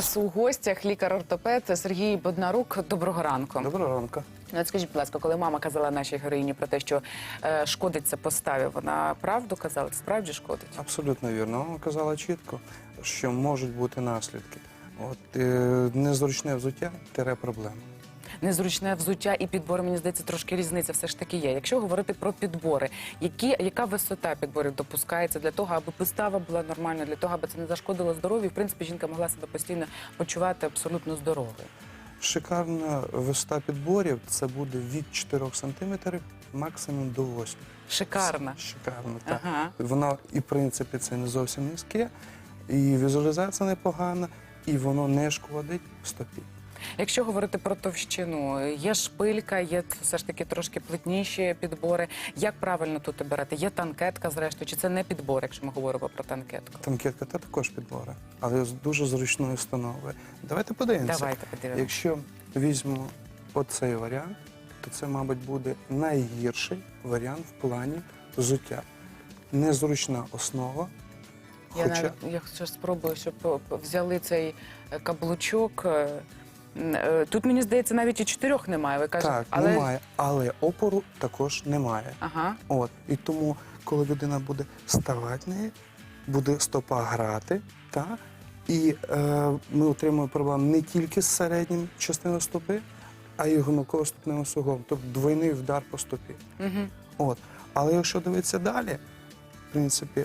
нас у гостях лікар-ортопед Сергій Боднарук. Доброго ранку. Доброго ранку. Ну, от скажіть, будь ласка, коли мама казала нашій героїні про те, що е, шкодиться поставі, вона правду казала? Справді шкодить? Абсолютно вірно. Вона казала чітко, що можуть бути наслідки. От е, незручне взуття тире проблема. Незручне взуття і підбори, мені здається, трошки різниця все ж таки є. Якщо говорити про підбори, які, яка висота підборів допускається для того, аби постава була нормальна, для того, аби це не зашкодило здоров'ю, в принципі, жінка могла себе постійно почувати абсолютно здоровою. Шикарна висота підборів це буде від 4 см максимум до 8. Шикарна. Шикарно, так. Ага. Воно і в принципі це не зовсім низьке, і візуалізація непогана, і воно не шкодить стопі. Якщо говорити про товщину, є шпилька, є все ж таки трошки плотніші підбори. Як правильно тут обирати? Є танкетка, зрештою, чи це не підбор, якщо ми говоримо про танкетку? Танкетка та також підбори, але з дуже зручною установою. Давайте подивимося. Давайте подивимося. Якщо візьмемо оцей варіант, то це, мабуть, буде найгірший варіант в плані взуття. Незручна основа, Я хоча навіть якщо спробую, щоб е, взяли цей е, каблучок. Е, Тут мені здається, навіть і чотирьох немає. Ви кажете, так, але немає, але опору також немає. ага. От і тому, коли людина буде ставати неї, буде стопа грати, та і е, ми отримуємо проблему не тільки з середнім частиною стопи, а й гомокоступним суглом, тобто двойний вдар по стопі. Угу. От. Але якщо дивитися далі, в принципі,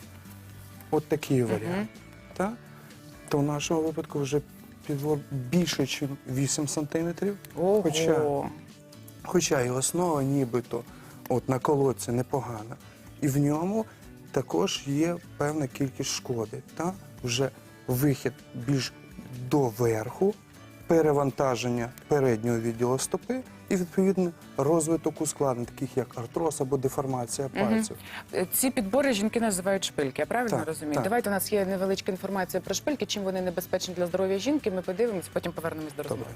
от такий варіант, та, то в нашому випадку вже підбор більше, ніж 8 сантиметрів. Ого. Хоча, хоча і основа нібито от, на колодці непогана. І в ньому також є певна кількість шкоди. Та? Вже вихід більш доверху, перевантаження переднього відділу стопи і, відповідно, розвиток ускладнень, таких як артроз або деформація пальців. Е, Ці підбори жінки називають шпильки, я правильно Так, розумію? так. Давайте у нас є невеличка інформація про шпильки, чим вони небезпечні для здоров'я жінки. Ми подивимося, потім повернемось до розмови. Добре.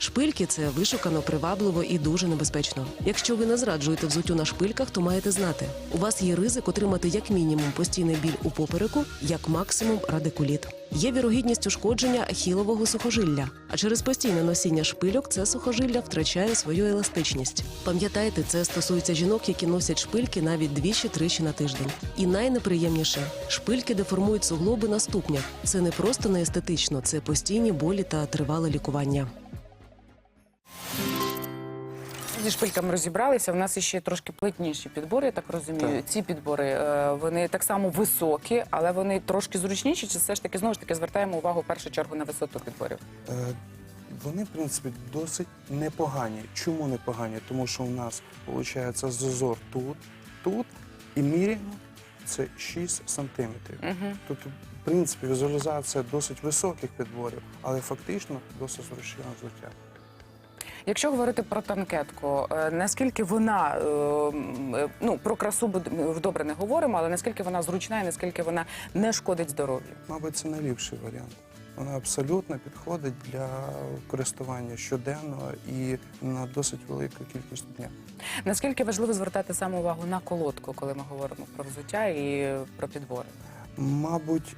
Шпильки це вишукано, привабливо і дуже небезпечно. Якщо ви не зраджуєте взуттю на шпильках, то маєте знати, у вас є ризик отримати як мінімум постійний біль у попереку, як максимум радикуліт. Є вірогідність ушкодження ахілового сухожилля, а через постійне носіння шпильок це сухожилля втрачає свою еластичність. Пам'ятайте, це стосується жінок, які носять шпильки навіть двічі-тричі на тиждень. І найнеприємніше шпильки деформують суглоби на ступнях. Це не просто неестетично, це постійні болі та тривале лікування. Зі шпильками розібралися. У нас ще трошки плотніші підбори, я так розумію. Так. Ці підбори е, вони так само високі, але вони трошки зручніші. Чи все ж таки знову ж таки звертаємо увагу в першу чергу на висоту підборів? Е, Вони, в принципі, досить непогані. Чому непогані? Тому що у нас виходить зазор тут, тут і міряємо це 6 сантиметрів. Угу. Тобто, в принципі, візуалізація досить високих підборів, але фактично досить зручне взуття. Якщо говорити про танкетку, е, наскільки вона е, е, ну про красу добре не говоримо, але наскільки вона зручна і наскільки вона не шкодить здоров'ю? Мабуть, це найліпший варіант. Вона абсолютно підходить для користування щоденного і на досить велику кількість дня. Наскільки важливо звертати саме увагу на колодку, коли ми говоримо про взуття і про підбори? Мабуть,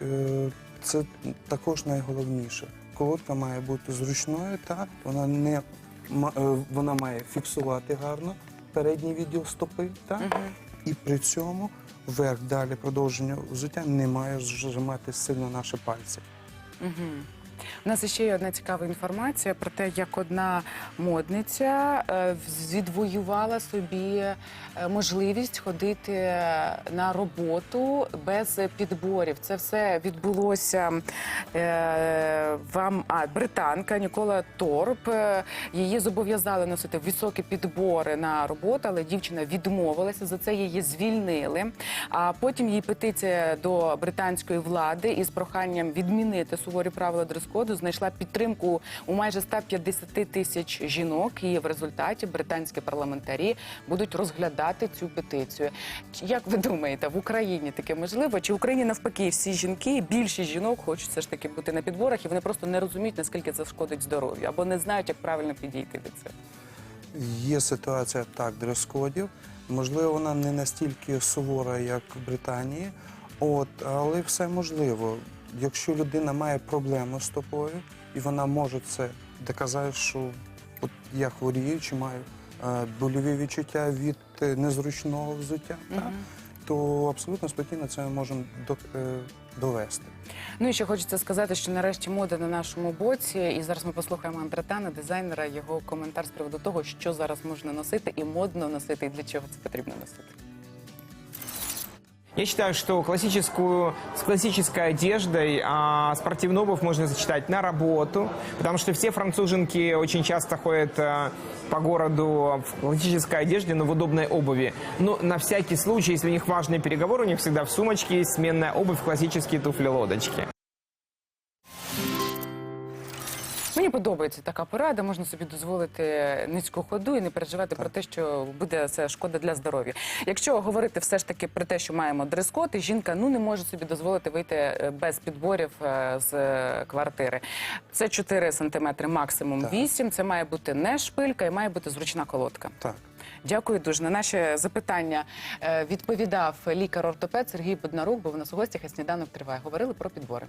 це також найголовніше. Колодка має бути зручною, та вона не вона має фіксувати гарно передній відділ стопи, та і при цьому вверх далі продовження взуття не має зжимати сильно наші пальці. Угу. У нас ще є одна цікава інформація про те, як одна модниця е, відвоювала собі е, можливість ходити на роботу без підборів. Це все відбулося е, вам. А британка Нікола Торп. Її зобов'язали носити високі підбори на роботу, але дівчина відмовилася. За це її звільнили. А потім її петиція до британської влади із проханням відмінити суворі правила дрес-коду знайшла підтримку у майже 150 тисяч жінок. І в результаті британські парламентарі будуть розглядати цю петицію. Як ви думаєте, в Україні таке можливо? Чи в Україні навпаки всі жінки, більшість жінок хочуть все ж таки бути на підборах, і вони просто не розуміють, наскільки це шкодить здоров'ю, або не знають, як правильно підійти до цього? Є ситуація так дрес-кодів. Можливо, вона не настільки сувора, як в Британії, от, але все можливо. Якщо людина має проблему з стопою, і вона може це доказати, що от я хворію чи маю е, больові відчуття від е, незручного взуття, та, то абсолютно спокійно це ми можемо до, е, довести. Ну і ще хочеться сказати, що нарешті мода на нашому боці. І зараз ми послухаємо Андретана, дизайнера, його коментар з приводу того, що зараз можна носити і модно носити, і для чого це потрібно носити. Я считаю, что классическую, с классической одеждой а, спортивную обувь можно сочетать на работу, потому что все француженки очень часто ходят а, по городу в классической одежде, но в удобной обуви. Но на всякий случай, если у них важные переговоры, у них всегда в сумочке есть сменная обувь, классические туфли-лодочки. Мені подобається така порада. Можна собі дозволити низьку ходу і не переживати про те, що буде це шкода для здоров'я. Якщо говорити все ж таки про те, що маємо дрес-код, і жінка ну не може собі дозволити вийти е, без підборів е, з е, квартири. Це 4 сантиметри, максимум Так. 8. Це має бути не шпилька і має бути зручна колодка. Так. Дякую дуже. На наші запитання відповідав лікар-ортопед Сергій Боднарук, бо в нас у гостях і сніданок триває. Говорили про підбори.